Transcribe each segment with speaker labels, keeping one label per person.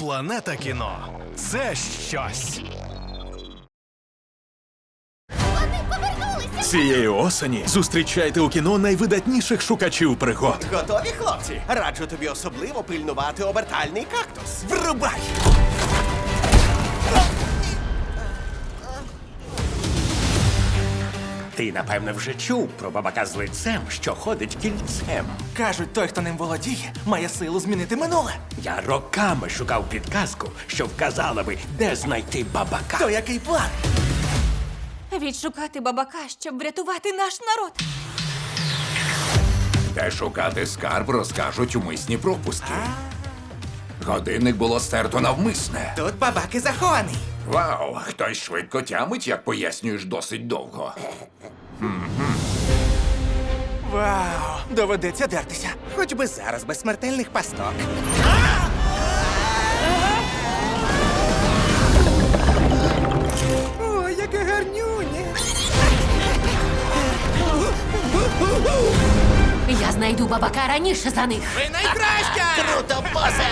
Speaker 1: Планета кіно це щось.
Speaker 2: Вони повернулися!
Speaker 1: Цієї осені зустрічайте у кіно найвидатніших шукачів пригод.
Speaker 3: Готові, хлопці? Раджу тобі особливо пильнувати обертальний кактус. Врубай!
Speaker 4: Ти, напевне, вже чув про бабака з лицем, що ходить кільцем.
Speaker 5: Кажуть, той, хто ним володіє, має силу змінити минуле.
Speaker 4: Я роками шукав підказку, що вказала би, де знайти бабака.
Speaker 5: То який план?
Speaker 2: Відшукати бабака, щоб врятувати наш народ.
Speaker 6: Де шукати скарб, розкажуть умисні пропуски. Годинник було стерто навмисне.
Speaker 5: Тут бабак і захований.
Speaker 6: Вау, хтось швидко тямить, як пояснюєш досить довго.
Speaker 5: Вау, доведеться дертися. Хоч би зараз без смертельних пасток. Ой, яке гарнюня.
Speaker 2: Я знайду бабака раніше за них.
Speaker 5: Ви найкраща!
Speaker 3: Круто, босе!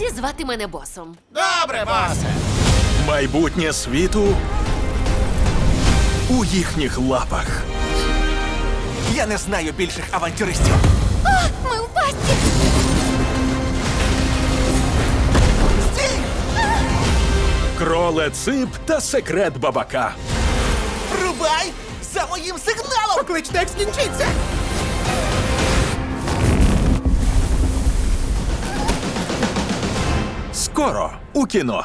Speaker 2: Годі звати мене босом.
Speaker 3: Добре, босе!
Speaker 1: Майбутнє світу у їхніх лапах.
Speaker 5: Я не знаю більших авантюристів.
Speaker 2: Ми в пастці!
Speaker 1: Кроле Цип та секрет бабака.
Speaker 5: Рубай! За моїм сигналом! Покличте, як скінчиться!
Speaker 1: Скоро у кіно.